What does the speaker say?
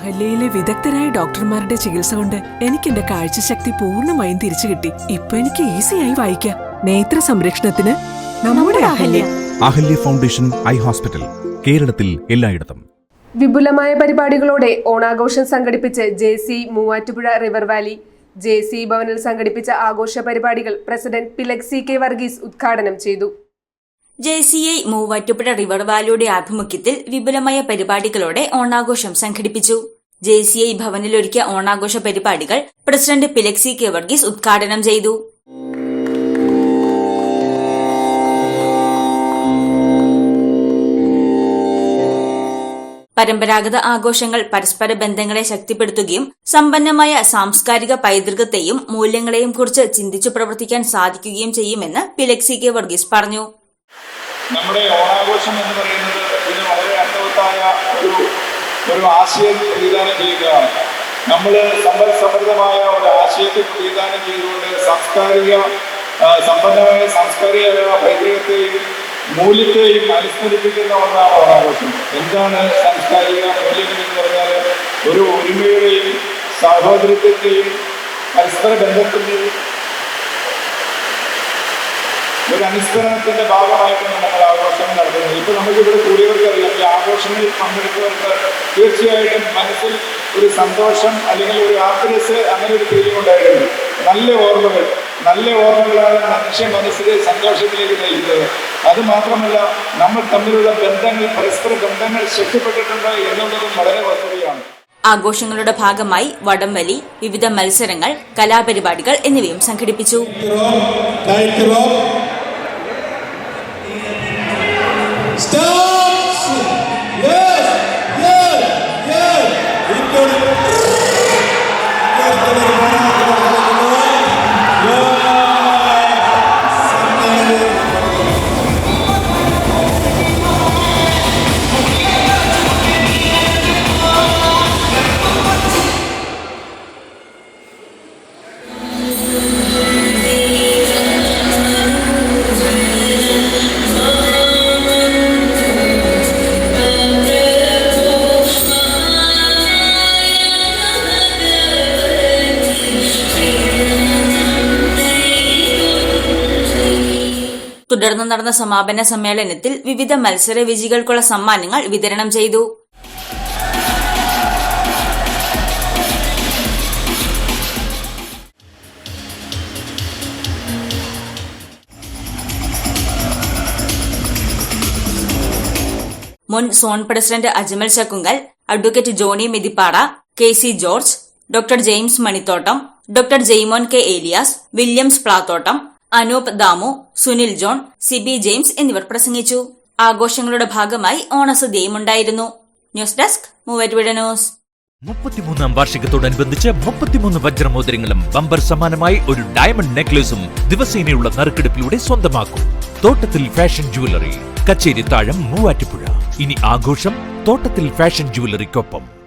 അഹല്യയിലെ വിദഗ്ധരായ ഡോക്ടർമാരുടെ ചികിത്സ കൊണ്ട് എനിക്ക് എന്റെ കാഴ്ചശക്തി പൂർണമായും തിരിച്ചു കിട്ടി. ഇപ്പൊ എനിക്ക് ഈസിയായി വായിക്കാം. നേത്ര സംരക്ഷണത്തിന് നമ്മുടെ Ahalya. Ahalya. Foundation eye hospital കേരളത്തിൽ എല്ലായിടത്തും. വിപുലമായ പരിപാടികളോടെ ഓണാഘോഷം സംഘടിപ്പിച്ച് J C Muvattupuzha river valley J C ഭവനിൽ സംഘടിപ്പിച്ച ആഘോഷ പരിപാടികൾ പ്രസിഡന്റ് പിലക്സി കെ വർഗീസ് ഉദ്ഘാടനം ചെയ്തു. J C I Muvattupuzha river വാലിയുടെ ആഭിമുഖ്യത്തിൽ വിപുലമായ പരിപാടികളോടെ ഓണാഘോഷം സംഘടിപ്പിച്ചു. ജെ സി ഐ ഭവനിലൊരുക്കിയ ഓണാഘോഷ പരിപാടികൾ പ്രസിഡന്റ് പിലക്സി കെ വർഗീസ് ഉദ്ഘാടനം ചെയ്തു. പരമ്പരാഗത ആഘോഷങ്ങൾ പരസ്പര ബന്ധങ്ങളെ ശക്തിപ്പെടുത്തുകയും സമ്പന്നമായ സാംസ്കാരിക പൈതൃകത്തെയും മൂല്യങ്ങളെയും കുറിച്ച് ചിന്തിച്ചു പ്രവർത്തിക്കാൻ സാധിക്കുകയും ചെയ്യുമെന്ന് പിലക്സി കെ വർഗീസ് പറഞ്ഞു. നമ്മുടെ ഓണാഘോഷം എന്ന് പറയുന്നത് ഇതിന് വളരെ അർത്ഥവത്തായ ഒരു ഒരു ആശയം പ്രതിദാനം ചെയ്യുകയാണ്. നമ്മൾ സമ്പൽ സമൃദ്ധമായ ഒരു ആശയത്തെ പ്രതിദാനം ചെയ്തുകൊണ്ട് സാംസ്കാരിക സമ്പന്നമായ സാംസ്കാരിക പൈതൃകത്തെയും മൂല്യത്തെയും അനുസ്മരിപ്പിക്കുന്ന ഒന്നാണ് ഓണാഘോഷം. എന്താണ് സാംസ്കാരിക മൂല്യങ്ങൾ എന്ന് പറഞ്ഞാൽ ഒരു ഒരുമയുടെയും സഹോദരത്വത്തെയും പരസ്പര ബന്ധത്തിന്റെയും ഒരു അനുസ്മരണത്തിന്റെ ഭാഗമായിട്ടാണ് നമ്മൾ ആഘോഷങ്ങൾ നടത്തുന്നത് ഇപ്പൊ നമുക്ക് ഇവിടെ കൂടിയവർക്ക് അറിയാം ഈ ആഘോഷങ്ങളിൽ പങ്കെടുത്തവർക്ക് തീർച്ചയായിട്ടും മനസ്സിൽ ഒരു സന്തോഷം അല്ലെങ്കിൽ ഒരു ഹാപ്പിനെസ് അങ്ങനെ ഒരു ഫീലിംഗ് ഉണ്ടായിട്ടുണ്ട്. നല്ല ഓർമ്മകൾ നല്ല ഓർമ്മകളാണ് മനുഷ്യ മനസ്സിലെ സന്തോഷത്തിലേക്ക് നയിക്കുന്നത്. അത് മാത്രമല്ല നമ്മൾ തമ്മിലുള്ള ബന്ധങ്ങൾ പരസ്പര ബന്ധങ്ങൾ ശക്തിപ്പെട്ടിട്ടുണ്ട് എന്നുള്ളതും വളരെ വസ്തുതയാണ് ആഘോഷങ്ങളുടെ ഭാഗമായി വടംവലി വിവിധ മത്സരങ്ങൾ കലാപരിപാടികൾ എന്നിവയും സംഘടിപ്പിച്ചു. തുടർന്ന് നടന്ന സമാപന സമ്മേളനത്തിൽ വിവിധ മത്സര വിജയികൾക്കുള്ള സമ്മാനങ്ങൾ വിതരണം ചെയ്തു. മുൻ zone president Ajmal Shakkunkal advocate Johnny Methippara K C George doctor James Manithottam doctor Jaimon K Elias Williams Plathottam Anoop Damu Sunil John Siby James എന്നിവർ പ്രസംഗിച്ചു. ആഘോഷങ്ങളുടെ ഭാഗമായി ഓണസദ്യയും ഉണ്ടായിരുന്നു. News desk Muvattupuzha news. മുപ്പത്തിമൂന്നാം വാർഷികത്തോടനുബന്ധിച്ച് മുപ്പത്തിമൂന്ന് വജ്രമോതിരങ്ങളും ബമ്പർ സമാനമായി ഒരു ഡയമണ്ട് നെക്ലേസും ദിവസേനയുള്ള നറുക്കെടുപ്പിലൂടെ സ്വന്തമാക്കും. തോട്ടത്തിൽ ഫാഷൻ ജുവലറി കച്ചേരി താഴം മൂവാറ്റുപുഴ. ഇനി ആഘോഷം തോട്ടത്തിൽ ഫാഷൻ ജുവലറിക്കൊപ്പം